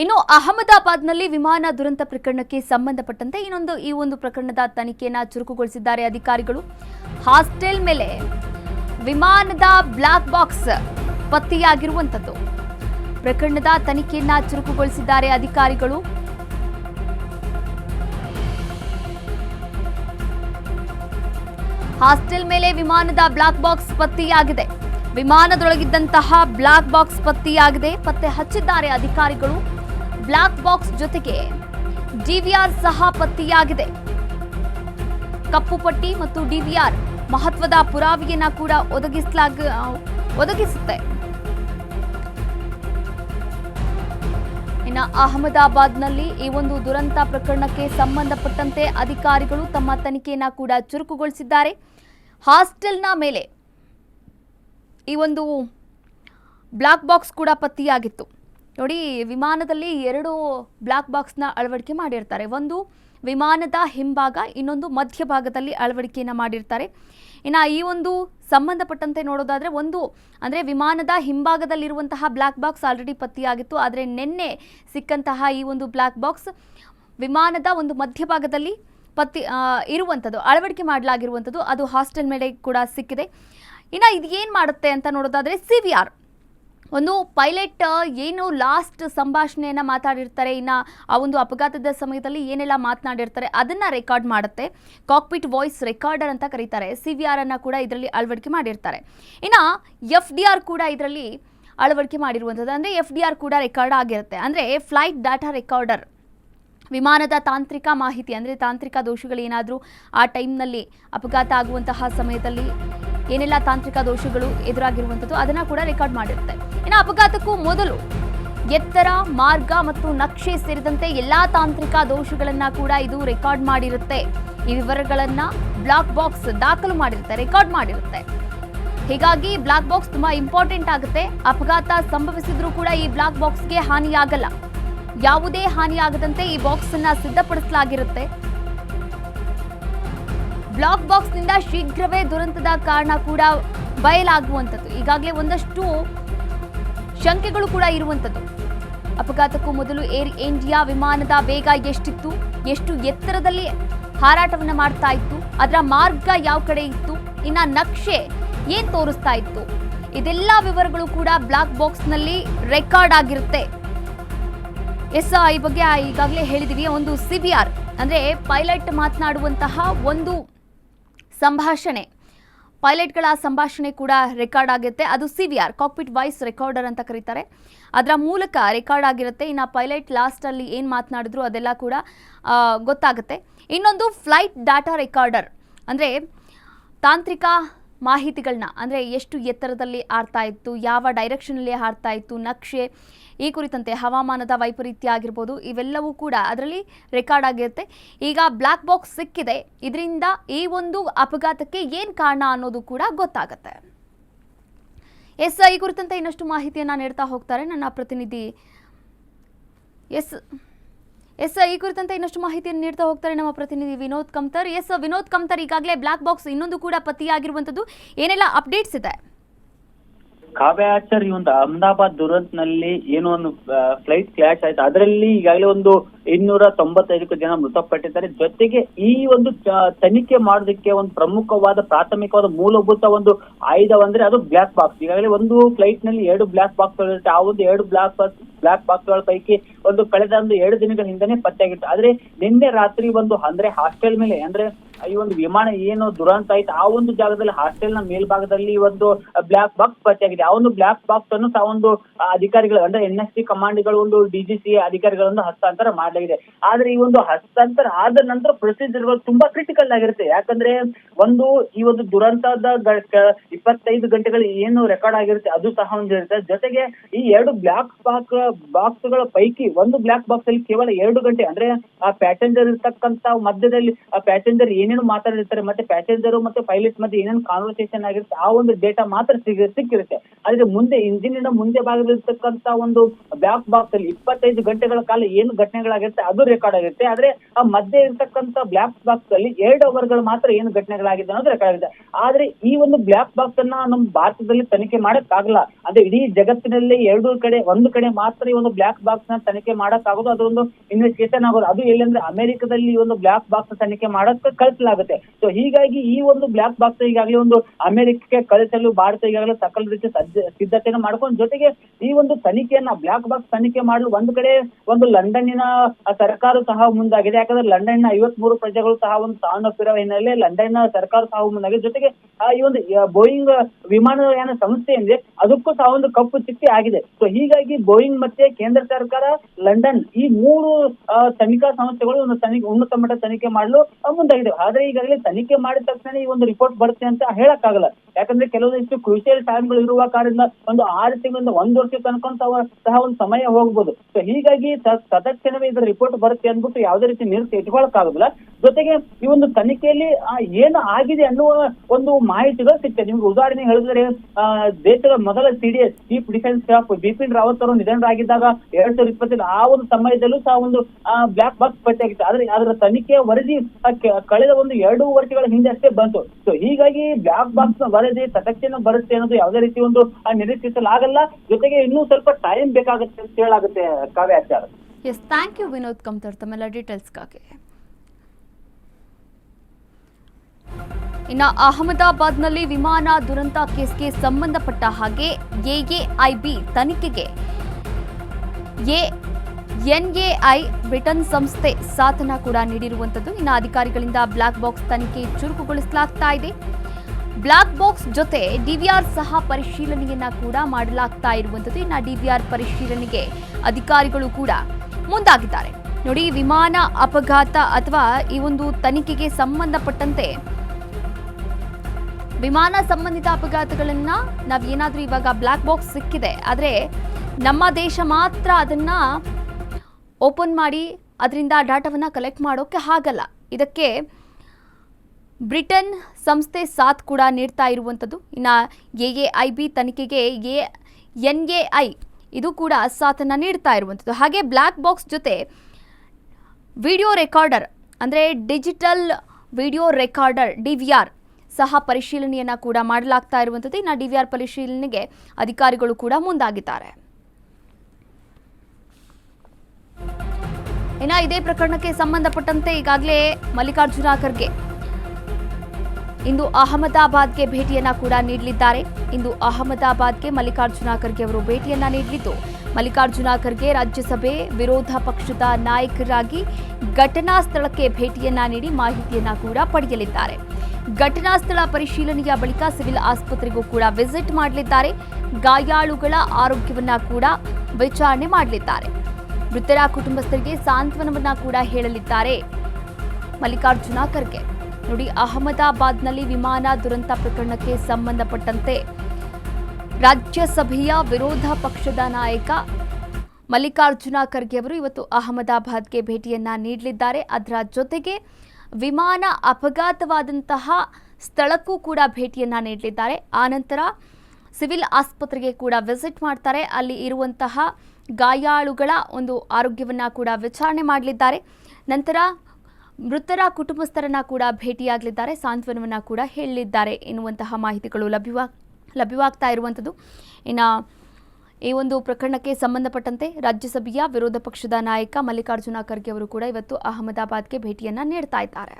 ಇನ್ನು ಅಹಮದಾಬಾದ್ನಲ್ಲಿ ವಿಮಾನ ದುರಂತ ಪ್ರಕರಣಕ್ಕೆ ಸಂಬಂಧಪಟ್ಟಂತೆ ಇನ್ನೊಂದು ಈ ಒಂದು ಪ್ರಕರಣದ ತನಿಖೆಯನ್ನು ಚುರುಕುಗೊಳಿಸಿದ್ದಾರೆ ಅಧಿಕಾರಿಗಳು. ಹಾಸ್ಟೆಲ್ ಮೇಲೆ ವಿಮಾನದ ಬ್ಲಾಕ್ ಬಾಕ್ಸ್ ಪತ್ತೆಯಾಗಿರುವಂಥದ್ದು. ಪ್ರಕರಣದ ತನಿಖೆಯನ್ನ ಚುರುಕುಗೊಳಿಸಿದ್ದಾರೆ ಅಧಿಕಾರಿಗಳು. ಹಾಸ್ಟೆಲ್ ಮೇಲೆ ವಿಮಾನದ ಬ್ಲಾಕ್ ಬಾಕ್ಸ್ ಪತ್ತೆಯಾಗಿದೆ. ವಿಮಾನದೊಳಗಿದ್ದಂತಹ ಬ್ಲಾಕ್ ಬಾಕ್ಸ್ ಪತ್ತೆಯಾಗಿದೆ. ಪತ್ತೆ ಹಚ್ಚಿದ್ದಾರೆ ಅಧಿಕಾರಿಗಳು. ಬ್ಲಾಕ್ ಬಾಕ್ಸ್ ಜೊತೆಗೆ ಡಿವಿಆರ್ ಸಹ ಪತ್ತೆಯಾಗಿದೆ. ಕಪ್ಪು ಪಟ್ಟಿ ಮತ್ತು ಡಿವಿಆರ್ ಮಹತ್ವದ ಪುರಾವೆಯನ್ನ ಕೂಡ ಒದಗಿಸಲಾಗ, ಒದಗಿಸುತ್ತೆ. ಇನ್ನು ಅಹಮದಾಬಾದ್ನಲ್ಲಿ ಈ ಒಂದು ದುರಂತ ಪ್ರಕರಣಕ್ಕೆ ಸಂಬಂಧಪಟ್ಟಂತೆ ಅಧಿಕಾರಿಗಳು ತಮ್ಮ ತನಿಖೆಯನ್ನ ಕೂಡ ಚುರುಕುಗೊಳಿಸಿದ್ದಾರೆ. ಹಾಸ್ಟೆಲ್ನ ಮೇಲೆ ಈ ಒಂದು ಬ್ಲಾಕ್ ಬಾಕ್ಸ್ ಕೂಡ ಪತ್ತೆಯಾಗಿತ್ತು. ನೋಡಿ, ವಿಮಾನದಲ್ಲಿ ಎರಡು ಬ್ಲಾಕ್ ಬಾಕ್ಸ್ನ ಅಳವಡಿಕೆ ಮಾಡಿರ್ತಾರೆ. ಒಂದು ವಿಮಾನದ ಹಿಂಭಾಗ, ಇನ್ನೊಂದು ಮಧ್ಯಭಾಗದಲ್ಲಿ ಅಳವಡಿಕೆಯನ್ನು ಮಾಡಿರ್ತಾರೆ. ಇನ್ನು ಈ ಒಂದು ಸಂಬಂಧಪಟ್ಟಂತೆ ನೋಡೋದಾದರೆ, ಒಂದು ಅಂದರೆ ವಿಮಾನದ ಹಿಂಭಾಗದಲ್ಲಿರುವಂತಹ ಬ್ಲ್ಯಾಕ್ ಬಾಕ್ಸ್ ಆಲ್ರೆಡಿ ಪತ್ತೆಯಾಗಿತ್ತು. ಆದರೆ ನಿನ್ನೆ ಸಿಕ್ಕಂತಹ ಈ ಒಂದು ಬ್ಲ್ಯಾಕ್ ಬಾಕ್ಸ್ ವಿಮಾನದ ಒಂದು ಮಧ್ಯಭಾಗದಲ್ಲಿ ಪತ್ತಿ ಇರುವಂಥದ್ದು ಅಳವಡಿಕೆ ಮಾಡಲಾಗಿರುವಂಥದ್ದು ಅದು ಹಾಸ್ಟೆಲ್ ಮೇಲೆ ಕೂಡ ಸಿಕ್ಕಿದೆ. ಇನ್ನು ಇದು ಏನು ಮಾಡುತ್ತೆ ಅಂತ ನೋಡೋದಾದರೆ, ಸಿ ವಿ ಆರ್. ಒಂದು ಪೈಲಟ್ ಏನು ಲಾಸ್ಟ್ ಸಂಭಾಷಣೆಯನ್ನು ಮಾತಾಡಿರ್ತಾರೆ, ಇನ್ನು ಆ ಒಂದು ಅಪಘಾತದ ಸಮಯದಲ್ಲಿ ಏನೆಲ್ಲ ಮಾತನಾಡಿರ್ತಾರೆ ಅದನ್ನು ರೆಕಾರ್ಡ್ ಮಾಡುತ್ತೆ. ಕಾಕ್ಪಿಟ್ ವಾಯ್ಸ್ ರೆಕಾರ್ಡರ್ ಅಂತ ಕರೀತಾರೆ. ಸಿ ವಿ ಆರ್ ಅನ್ನು ಕೂಡ ಇದರಲ್ಲಿ ಅಳವಡಿಕೆ ಮಾಡಿರ್ತಾರೆ. ಇನ್ನು ಎಫ್ ಡಿ ಆರ್ ಕೂಡ ಇದರಲ್ಲಿ ಅಳವಡಿಕೆ ಮಾಡಿರುವಂಥದ್ದು ಅಂದರೆ ಎಫ್ ಡಿ ಆರ್ ಕೂಡ ರೆಕಾರ್ಡ್ ಆಗಿರುತ್ತೆ. ಅಂದರೆ ಫ್ಲೈಟ್ ಡಾಟಾ ರೆಕಾರ್ಡರ್, ವಿಮಾನದ ತಾಂತ್ರಿಕ ಮಾಹಿತಿ, ಅಂದರೆ ತಾಂತ್ರಿಕ ದೋಷಗಳೇನಾದರೂ ಆ ಟೈಮ್ನಲ್ಲಿ ಅಪಘಾತ ಆಗುವಂತಹ ಸಮಯದಲ್ಲಿ ಏನೆಲ್ಲ ತಾಂತ್ರಿಕ ದೋಷಗಳು ಎದುರಾಗಿರುವಂಥದ್ದು ಅದನ್ನು ಕೂಡ ರೆಕಾರ್ಡ್ ಮಾಡಿರುತ್ತೆ. ಇನ್ನು ಅಪಘಾತಕ್ಕೂ ಮೊದಲು ಎತ್ತರ, ಮಾರ್ಗ ಮತ್ತು ನಕ್ಷೆ ಸೇರಿದಂತೆ ಎಲ್ಲಾ ತಾಂತ್ರಿಕ ದೋಷಗಳನ್ನ ಕೂಡ ಇದು ರೆಕಾರ್ಡ್ ಮಾಡಿರುತ್ತೆ. ಈ ವಿವರಗಳನ್ನ ಬ್ಲಾಕ್ ಬಾಕ್ಸ್ ದಾಖಲು ಮಾಡಿರುತ್ತೆ ರೆಕಾರ್ಡ್ ಮಾಡಿರುತ್ತೆ. ಹೀಗಾಗಿ ಬ್ಲಾಕ್ ಬಾಕ್ಸ್ ತುಂಬಾ ಇಂಪಾರ್ಟೆಂಟ್ ಆಗುತ್ತೆ. ಅಪಘಾತ ಸಂಭವಿಸಿದ್ರೂ ಕೂಡ ಈ ಬ್ಲಾಕ್ ಬಾಕ್ಸ್ಗೆ ಹಾನಿಯಾಗಲ್ಲ. ಯಾವುದೇ ಹಾನಿಯಾಗದಂತೆ ಈ ಬಾಕ್ಸ್ ಅನ್ನ ಸಿದ್ಧಪಡಿಸಲಾಗಿರುತ್ತೆ. ಬ್ಲಾಕ್ ಬಾಕ್ಸ್ನಿಂದ ಶೀಘ್ರವೇ ದುರಂತದ ಕಾರಣ ಕೂಡ ಬಯಲಾಗುವಂಥದ್ದು. ಈಗಾಗಲೇ ಒಂದಷ್ಟು ಶಂಕೆಗಳು ಕೂಡ ಇರುವಂಥದ್ದು. ಅಪಘಾತಕ್ಕೂ ಮೊದಲು ಏರ್ ಇಂಡಿಯಾ ವಿಮಾನದ ವೇಗ ಎಷ್ಟಿತ್ತು, ಎಷ್ಟು ಎತ್ತರದಲ್ಲಿ ಹಾರಾಟವನ್ನು ಮಾಡ್ತಾ ಇತ್ತು, ಅದರ ಮಾರ್ಗ ಯಾವ ಕಡೆ ಇತ್ತು, ಇನ್ನ ನಕ್ಷೆ ಏನ್ ತೋರಿಸ್ತಾ ಇತ್ತು, ಇದೆಲ್ಲ ವಿವರಗಳು ಕೂಡ ಬ್ಲಾಕ್ ಬಾಕ್ಸ್ನಲ್ಲಿ ರೆಕಾರ್ಡ್ ಆಗಿರುತ್ತೆ. ಎಸ್ ಈ ಬಗ್ಗೆ ಈಗಾಗಲೇ ಹೇಳಿದೀವಿ, ಒಂದು ಸಿವಿಆರ್ ಅಂದ್ರೆ ಪೈಲಟ್ ಮಾತನಾಡುವಂತಹ ಒಂದು ಸಂಭಾಷಣೆ. ಪೈಲಟ್ಗಳ ಸಂಭಾಷಣೆ ಕೂಡ ರೆಕಾರ್ಡ್ ಆಗುತ್ತೆ. ಅದು C V R cockpit voice recorder ಅಂತ ಕರೀತಾರೆ. ಅದರ ಮೂಲಕ ರೆಕಾರ್ಡ್ ಆಗಿರುತ್ತೆ. ಇನ್ನು ಪೈಲಟ್ ಲಾಸ್ಟಲ್ಲಿ ಏನು ಮಾತನಾಡಿದ್ರು ಅದೆಲ್ಲ ಕೂಡ ಗೊತ್ತಾಗುತ್ತೆ. ಇನ್ನೊಂದು ಫ್ಲೈಟ್ ಡಾಟಾ ರೆಕಾರ್ಡರ್ ಅಂದರೆ ತಾಂತ್ರಿಕ ಮಾಹಿತಿಗಳನ್ನ ಅಂದರೆ ಎಷ್ಟು ಎತ್ತರದಲ್ಲಿ ಆಡ್ತಾ ಇತ್ತು, ಯಾವ ಡೈರೆಕ್ಷನಲ್ಲಿ ಹಾರ್ತಾ ಇತ್ತು, ನಕ್ಷೆ, ಈ ಕುರಿತಂತೆ ಹವಾಮಾನದ ವೈಪರೀತ್ಯ ಆಗಿರ್ಬೋದು, ಇವೆಲ್ಲವೂ ಕೂಡ ಅದರಲ್ಲಿ ರೆಕಾರ್ಡ್ ಆಗಿರುತ್ತೆ. ಈಗ ಬ್ಲ್ಯಾಕ್ ಬಾಕ್ಸ್ ಸಿಕ್ಕಿದೆ, ಇದರಿಂದ ಈ ಒಂದು ಅಪಘಾತಕ್ಕೆ ಏನು ಕಾರಣ ಅನ್ನೋದು ಕೂಡ ಗೊತ್ತಾಗುತ್ತೆ. ಎಸ್, ಈ ಕುರಿತಂತೆ ಇನ್ನಷ್ಟು ಮಾಹಿತಿಯನ್ನು ನೀಡ್ತಾ ಹೋಗ್ತಾರೆ ನನ್ನ ಪ್ರತಿನಿಧಿ. ಎಸ್ ಎಸ್, ಈ ಕುರಿತಂತೆ ಇನ್ನಷ್ಟು ಮಾಹಿತಿಯನ್ನು ನೀಡ್ತಾ ಹೋಗ್ತಾರೆ ನಮ್ಮ ಪ್ರತಿನಿಧಿ ವಿನೋದ್ ಕಮ್ತರ್. ಎಸ್, ವಿನೋದ್ ಕಮ್ತರ್, ಈಗಾಗಲೇ ಬ್ಲಾಕ್ ಬಾಕ್ಸ್ ಇನ್ನೊಂದು ಕೂಡ ಪತ್ತೆಯಾಗಿರುವಂತದ್ದು ಏನೆಲ್ಲ ಅಪ್ಡೇಟ್ಸ್ ಇದೆ? ಕಾವ್ಯಾಚಾರ್ ಈ ಒಂದು ಅಹಮದಾಬಾದ್ ದುರಂತ್ನಲ್ಲಿ ಏನೋ ಒಂದು ಫ್ಲೈಟ್ ಕ್ಲಾಶ್ ಆಯ್ತು. ಅದರಲ್ಲಿ ಈಗಾಗಲೇ ಒಂದು ಇನ್ನೂರ ತೊಂಬತ್ತೈದಕ್ಕೂ ಜನ ಮೃತಪಟ್ಟಿದ್ದಾರೆ. ಜೊತೆಗೆ ಈ ಒಂದು ತನಿಖೆ ಮಾಡೋದಕ್ಕೆ ಒಂದು ಪ್ರಮುಖವಾದ, ಪ್ರಾಥಮಿಕವಾದ ಮೂಲಭೂತ ಒಂದು ಆಯುಧವಂದ್ರೆ ಅದು ಬ್ಲಾಕ್ ಬಾಕ್ಸ್ ಈಗಾಗಲೇ ಒಂದು ಫ್ಲೈಟ್ನಲ್ಲಿ ಎರಡು ಬ್ಲಾಕ್ ಬಾಕ್ಸ್ ಇರುತ್ತೆ ಆ ಒಂದು ಎರಡು ಬ್ಲಾಕ್ ಬಾಕ್ಸ್ ಬ್ಲಾಕ್ ಬಾಕ್ಸ್ಗಳ ಪೈಕಿ ಒಂದು ಕಳೆದ ಒಂದು ಎರಡು ದಿನಗಳ ಹಿಂದೆನೆ ಪತ್ತೆಯಾಗಿತ್ತು. ಆದ್ರೆ ನಿನ್ನೆ ರಾತ್ರಿ ಒಂದು, ಅಂದ್ರೆ ಹಾಸ್ಟೆಲ್ ಮೇಲೆ, ಅಂದ್ರೆ ಈ ಒಂದು ವಿಮಾನ ಏನು ದುರಂತ ಆಯ್ತು, ಆ ಒಂದು ಜಾಗದಲ್ಲಿ ಹಾಸ್ಟೆಲ್ನ ಮೇಲ್ಭಾಗದಲ್ಲಿ ಒಂದು ಬ್ಲಾಕ್ ಬಾಕ್ಸ್ ಪತ್ತೆಯಾಗಿದೆ. ಆ ಒಂದು ಬ್ಲಾಕ್ ಬಾಕ್ಸ್ ಅನ್ನು ಸಹ ಒಂದು ಅಧಿಕಾರಿಗಳು, ಅಂದ್ರೆ ಎನ್ ಎಸ್ ಸಿ ಕಮಾಂಡ್ಗಳು ಒಂದು ಡಿಜಿಸಿ ಅಧಿಕಾರಿಗಳನ್ನು ಹಸ್ತಾಂತರ ಮಾಡಲಾಗಿದೆ. ಆದ್ರೆ ಈ ಒಂದು ಹಸ್ತಾಂತರ ಆದ ನಂತರ ಪ್ರೊಸೀಜರ್ ತುಂಬಾ ಕ್ರಿಟಿಕಲ್ ಆಗಿರುತ್ತೆ. ಯಾಕಂದ್ರೆ ಒಂದು ಈ ಒಂದು ದುರಂತದ ಇಪ್ಪತ್ತೈದು ಗಂಟೆಗಳು ಏನು ರೆಕಾರ್ಡ್ ಆಗಿರುತ್ತೆ, ಅದು ಸಹ ಒಂದು ಇರುತ್ತೆ ಜೊತೆಗೆ ಈ ಎರಡು ಬ್ಲಾಕ್ ಬಾಕ್ ಬಾಕ್ಸ್ಗಳ ಪೈಕಿ ಒಂದು ಬ್ಲಾಕ್ ಬಾಕ್ಸ್ ಅಲ್ಲಿ ಕೇವಲ ಎರಡು ಗಂಟೆ, ಅಂದ್ರೆ ಆ ಪ್ಯಾಸೆಂಜರ್ ಇರ್ತಕ್ಕಂತ ಮಧ್ಯದಲ್ಲಿ ಆ ಪ್ಯಾಸೆಂಜರ್ ಏನೇ ಏನೇನು ಮಾತಾಡಿರ್ತಾರೆ, ಮತ್ತೆ ಪ್ಯಾಸೆಂಜರ್ ಮತ್ತೆ ಪೈಲಟ್ ಮಧ್ಯೆ ಏನೇನು ಕಾನ್ವರ್ಸೇಷನ್ ಆಗಿರುತ್ತೆ, ಆ ಒಂದು ಡೇಟಾ ಮಾತ್ರ ಸಿಗ, ಸಿಕ್ಕಿರುತ್ತೆ. ಆದ್ರೆ ಮುಂದೆ ಇಂಜಿನಿನ ಮುಂದೆ ಭಾಗದಲ್ಲಿರ್ತಕ್ಕಂತ ಒಂದು ಬ್ಲಾಕ್ ಬಾಕ್ಸ್ ಅಲ್ಲಿ ಇಪ್ಪತ್ತೈದು ಗಂಟೆಗಳ ಕಾಲ ಏನು ಘಟನೆಗಳಾಗಿರುತ್ತೆ, ಅದು ರೆಕಾರ್ಡ್ ಆಗಿರುತ್ತೆ. ಆದ್ರೆ ಆ ಮಧ್ಯೆ ಇರ್ತಕ್ಕಂತ ಬ್ಲಾಕ್ ಬಾಕ್ಸ್ ಅಲ್ಲಿ ಎರಡು ಅವರ್ಗಳು ಮಾತ್ರ ಏನು ಘಟನೆಗಳಾಗಿದೆ ಅನ್ನೋದು ರೆಕಾರ್ಡ್ ಆಗಿದೆ ಆದ್ರೆ ಈ ಒಂದು ಬ್ಲಾಕ್ ಬಾಕ್ಸ್ ಅನ್ನ ನಮ್ಮ ಭಾರತದಲ್ಲಿ ತನಿಖೆ ಮಾಡಕ್ ಆಗಲ್ಲ ಅಂದ್ರೆ ಇಡೀ ಜಗತ್ತಿನಲ್ಲಿ ಎರಡು ಕಡೆ, ಒಂದು ಕಡೆ ಮಾತ್ರ ಈ ಒಂದು ಬ್ಲಾಕ್ ಬಾಕ್ಸ್ನ ಮಾಡಕ್ ಆಗೋದು ಅದೊಂದು ಇನ್ವೆಸ್ಟಿಗೇಷನ್ ಆಗೋದು. ಅದು ಎಲ್ಲಿ ಅಂದ್ರೆ ಅಮೆರಿಕದಲ್ಲಿ ಒಂದು ಬ್ಲಾಕ್ ಬಾಕ್ಸ್ ತನಿಖೆ ಮಾಡಕ್ ಕಳಿಸಲಾಗುತ್ತೆ. ಸೊ ಹೀಗಾಗಿ ಈ ಒಂದು ಬ್ಲಾಕ್ ಬಾಕ್ಸ್ ಈಗಾಗಲೇ ಒಂದು ಅಮೆರಿಕಕ್ಕೆ ಕಳಿಸಲು, ಭಾರತ ಈಗಾಗಲೇ ಸಕಲ ರೀತಿಯ ಸಿದ್ಧತೆಯನ್ನು ಮಾಡ್ಕೊಂಡು, ಜೊತೆಗೆ ಈ ಒಂದು ತನಿಖೆಯನ್ನ ಬ್ಲಾಕ್ ಬಾಕ್ಸ್ ತನಿಖೆ ಮಾಡಲು ಒಂದು ಕಡೆ ಒಂದು ಲಂಡನ್ನಿನ ಸರ್ಕಾರ ಸಹ ಮುಂದಾಗಿದೆ. ಯಾಕಂದ್ರೆ ಲಂಡನ್ನ ಐವತ್ಮೂರು ಪ್ರಜೆಗಳು ಸಹ ಒಂದು ಸಾವನ್ನಪ್ಪಿರೋ ಹಿನ್ನೆಲೆ ಲಂಡನ್ನ ಸರ್ಕಾರ ಸಹ ಮುಂದಾಗಿದೆ. ಜೊತೆಗೆ ಈ ಒಂದು ಬೋಯಿಂಗ್ ವಿಮಾನಯಾನ ಸಂಸ್ಥೆ ಅಂದ್ರೆ ಅದಕ್ಕೂ ಸಹ ಒಂದು ಕಪ್ಪು ಚಿಟ್ಟಿ ಆಗಿದೆ. ಸೊ ಹೀಗಾಗಿ ಬೋಯಿಂಗ್ ಮತ್ತೆ ಕೇಂದ್ರ ಸರ್ಕಾರ ಲಂಡನ್ ಈ ಮೂರು ತನಿಖಾ ಸಂಸ್ಥೆಗಳು ಒಂದು ತನಿಖೆ ಉನ್ನತ ಮಟ್ಟ ತನಿಖೆ ಮಾಡಲು ಮುಂದಾಗಿದೆ. ಆದ್ರೆ ಈಗಾಗಲೇ ತನಿಖೆ ಮಾಡಿದ ತಕ್ಷಣ ಈ ಒಂದು ರಿಪೋರ್ಟ್ ಬರುತ್ತೆ ಅಂತ ಹೇಳಕ್ಕಾಗಲ್ಲ. ಯಾಕಂದ್ರೆ ಕೆಲವೊಂದಿಷ್ಟು ಕ್ರೂಷಿಯಲ್ ಟೈಮ್ಗಳು ಇರುವ ಕಾರಣ ಒಂದು ಆರು ತಿಂಗಳಿಂದ ಒಂದು ವರ್ಷ ತನಕ ಸಹ- ಒಂದು ಸಮಯ ಹೋಗ್ಬೋದು. ಸೊ ಹೀಗಾಗಿ ತದಕ್ಷಣವೇ ಇದರ ರಿಪೋರ್ಟ್ ಬರುತ್ತೆ ಅಂದ್ಬಿಟ್ಟು ಯಾವುದೇ ರೀತಿ ನಿರ್ತಿ ಇಟ್ಕೊಳಕ್ಕಾಗೋದಿಲ್ಲ. ಜೊತೆಗೆ ಈ ಒಂದು ತನಿಖೆಯಲ್ಲಿ ಏನು ಆಗಿದೆ ಅನ್ನುವ ಒಂದು ಮಾಹಿತಿಗಳು ಸಿಗ್ತದೆ. ನಿಮ್ಗೆ ಉದಾಹರಣೆ ಹೇಳಿದ್ರೆ ದೇಶದ ಮೊದಲ CDS chief defence staff Bipin Rawat ಅವರು ನಿಧನರಾಗಿದ್ದಾಗ ಎರಡ್ ಸಾವಿರದ ಇಪ್ಪತ್ತೈದು ಆ ಒಂದು ಸಮಯದಲ್ಲೂ ಸಹ ಒಂದು ಬ್ಲಾಕ್ ಬಾಕ್ಸ್ ಪತ್ತೆಯಾಗಿತ್ತು ಆದ್ರೆ ಅದರ ತನಿಖೆಯ ವರದಿ ಕಳೆದ ಒಂದು ಎರಡು ವರ್ಷಗಳ ಹಿಂದೆ ಅಷ್ಟೇ ಬಂತು. ಸೊ ಹೀಗಾಗಿ ಬ್ಲಾಕ್ ಬಾಕ್ಸ್ ವರದಿ ತಕ್ಷಣ ಬರುತ್ತೆ ಅನ್ನೋದು ಯಾವುದೇ ರೀತಿ ಒಂದು ನಿರೀಕ್ಷಿಸಲಾಗಲ್ಲ. ಜೊತೆಗೆ ಇನ್ನೂ ಸ್ವಲ್ಪ ಟೈಮ್ ಬೇಕಾಗುತ್ತೆ ಅಂತ ಹೇಳಾಗುತ್ತೆ Kavyachar yes thank you Vinod Kamtar ತಮ್ಮೆಲ್ಲ ಡೀಟೇಲ್ಸ್ಗಾಗಿ ಇನ್ನು ಅಹಮದಾಬಾದ್ನಲ್ಲಿ ವಿಮಾನ ದುರಂತ ಕೇಸ್ಗೆ ಸಂಬಂಧಪಟ್ಟ ಹಾಗೆ ಎಎಐಬಿ ತನಿಖೆಗೆ ಎ ಎನ್ಎಐ ಬ್ರಿಟನ್ ಸಂಸ್ಥೆ ಸಾಧನ ಕೂಡ ನೀಡಿರುವಂಥದ್ದು. ಇನ್ನು ಅಧಿಕಾರಿಗಳಿಂದ ಬ್ಲಾಕ್ ಬಾಕ್ಸ್ ತನಿಖೆ ಚುರುಕುಗೊಳಿಸಲಾಗ್ತಾ ಇದೆ. ಬ್ಲಾಕ್ ಬಾಕ್ಸ್ ಜೊತೆ ಡಿವಿಆರ್ ಸಹ ಪರಿಶೀಲನೆಯನ್ನ ಕೂಡ ಮಾಡಲಾಗ್ತಾ ಇರುವಂಥದ್ದು. ಇನ್ನು ಡಿವಿಆರ್ ಪರಿಶೀಲನೆಗೆ ಅಧಿಕಾರಿಗಳು ಕೂಡ ಮುಂದಾಗಿದ್ದಾರೆ. ನೋಡಿ, ವಿಮಾನ ಅಪಘಾತ ಅಥವಾ ಈ ಒಂದು ತನಿಖೆಗೆ ಸಂಬಂಧಪಟ್ಟಂತೆ ವಿಮಾನ ಸಂಬಂಧಿತ ಅಪಘಾತಗಳನ್ನ ನಾವು ಏನಾದರೂ ಇವಾಗ ಬ್ಲ್ಯಾಕ್ ಬಾಕ್ಸ್ ಸಿಕ್ಕಿದೆ. ಆದರೆ ನಮ್ಮ ದೇಶ ಮಾತ್ರ ಅದನ್ನ ಓಪನ್ ಮಾಡಿ ಅದರಿಂದ ಡಾಟಾವನ್ನು ಕಲೆಕ್ಟ್ ಮಾಡೋಕ್ಕೆ ಆಗಲ್ಲ. ಇದಕ್ಕೆ ಬ್ರಿಟನ್ ಸಂಸ್ಥೆ ಸಾಥ್ ಕೂಡ ನೀಡ್ತಾ ಇರುವಂಥದ್ದು. ಇನ್ನು ಎ ಎ ಐ ಬಿ ತನಿಖೆಗೆ ಎ ಎನ್ ಎ ಐ ಇದು ಕೂಡ ಸಾಥನ್ನು ನೀಡ್ತಾ ಇರುವಂಥದ್ದು. ಹಾಗೆ ಬ್ಲ್ಯಾಕ್ ಬಾಕ್ಸ್ ಜೊತೆ ವಿಡಿಯೋ ರೆಕಾರ್ಡರ್, ಅಂದರೆ digital video recorder D V R ಸಹ ಪರಿಶೀಲನೆಯನ್ನು ಕೂಡ ಮಾಡಲಾಗ್ತಾ ಇರುವಂಥದ್ದು. ಇನ್ನು ಡಿ ವಿ ಆರ್ ಪರಿಶೀಲನೆಗೆ ಅಧಿಕಾರಿಗಳು ಕೂಡ ಮುಂದಾಗಿದ್ದಾರೆ. ಇನ್ನು ಇದೇ ಪ್ರಕರಣಕ್ಕೆ ಸಂಬಂಧಪಟ್ಟಂತೆ ಈಗಾಗಲೇ ಮಲ್ಲಿಕಾರ್ಜುನ ಖರ್ಗೆ ಇಂದು ಅಹಮದಾಬಾದ್ಗೆ ಭೇಟಿಯನ್ನ ಕೂಡ ನೀಡಲಿದ್ದಾರೆ. ಇಂದು ಅಹಮದಾಬಾದ್ಗೆ ಮಲ್ಲಿಕಾರ್ಜುನ ಖರ್ಗೆ ಅವರು ಭೇಟಿಯನ್ನ ನೀಡಲಿದ್ದು. ಮಲ್ಲಿಕಾರ್ಜುನ ಖರ್ಗೆ ರಾಜ್ಯಸಭೆ ವಿರೋಧ ಪಕ್ಷದ ನಾಯಕರಾಗಿ ಘಟನಾ ಸ್ಥಳಕ್ಕೆ ಭೇಟಿಯನ್ನ ನೀಡಿ ಮಾಹಿತಿಯನ್ನ ಕೂಡ ಪಡೆಯಲಿದ್ದಾರೆ. ಘಟನಾ ಸ್ಥಳ ಪರಿಶೀಲನೆಯ ಬಳಿಕ ಸಿವಿಲ್ ಆಸ್ಪತ್ರೆಗೂ ಕೂಡ ವಿಸಿಟ್ ಮಾಡಲಿದ್ದಾರೆ. ಗಾಯಾಳುಗಳ ಆರೋಗ್ಯವನ್ನ ಕೂಡ ವಿಚಾರಣೆ ಮಾಡಲಿದ್ದಾರೆ. ಮೃತರ ಕುಟುಂಬಸ್ಥರಿಗೆ ಸಾಂತ್ವನವನ್ನ ಕೂಡ ಹೇಳಲಿದ್ದಾರೆ ಮಲ್ಲಿಕಾರ್ಜುನ ಖರ್ಗೆ. ನೋಡಿ, ಅಹಮದಾಬಾದ್ನಲ್ಲಿ ವಿಮಾನ ದುರಂತ ಪ್ರಕರಣಕ್ಕೆ ಸಂಬಂಧಪಟ್ಟಂತೆ ರಾಜ್ಯಸಭೆಯ ವಿರೋಧ ಪಕ್ಷದ ನಾಯಕ ಮಲ್ಲಿಕಾರ್ಜುನ ಖರ್ಗೆ ಅವರು ಇವತ್ತು ಅಹಮದಾಬಾದ್ಗೆ ಭೇಟಿಯನ್ನ ನೀಡಲಿದ್ದಾರೆ. ಅದರ ಜೊತೆಗೆ ವಿಮಾನ ಅಪಘಾತವಾದಂತಹ ಸ್ಥಳಕ್ಕೂ ಕೂಡ ಭೇಟಿಯನ್ನ ನೀಡಲಿದ್ದಾರೆ. ಆನಂತರ ಸಿವಿಲ್ ಆಸ್ಪತ್ರೆಗೆ ಕೂಡ ವಿಸಿಟ್ ಮಾಡ್ತಾರೆ. ಅಲ್ಲಿ ಇರುವಂತಹ ಗಾಯಾಳುಗಳ ಒಂದು ಆರೋಗ್ಯವನ್ನ ಕೂಡ ವಿಚಾರಣೆ ಮಾಡಲಿದ್ದಾರೆ. ನಂತರ ಮೃತರ ಕುಟುಂಬಸ್ಥರನ್ನ ಕೂಡ ಭೇಟಿಯಾಗಲಿದ್ದಾರೆ. ಸಾಂತ್ವನವನ್ನ ಕೂಡ ಹೇಳಲಿದ್ದಾರೆ ಎನ್ನುವಂತಹ ಮಾಹಿತಿಗಳು ಲಭ್ಯವಾ, ಲಭ್ಯವಾಗ್ತಾ ಇರುವಂಥದ್ದು ಇನ್ನು ಈ ಒಂದು ಪ್ರಕರಣಕ್ಕೆ ಸಂಬಂಧಪಟ್ಟಂತೆ ರಾಜ್ಯಸಭೆಯ ವಿರೋಧ ಪಕ್ಷದ ನಾಯಕ ಮಲ್ಲಿಕಾರ್ಜುನ ಖರ್ಗೆ ಅವರು ಕೂಡ ಇವತ್ತು ಅಹಮದಾಬಾದ್ಗೆ ಭೇಟಿಯನ್ನ ನೀಡ್ತಾ ಇದ್ದಾರೆ.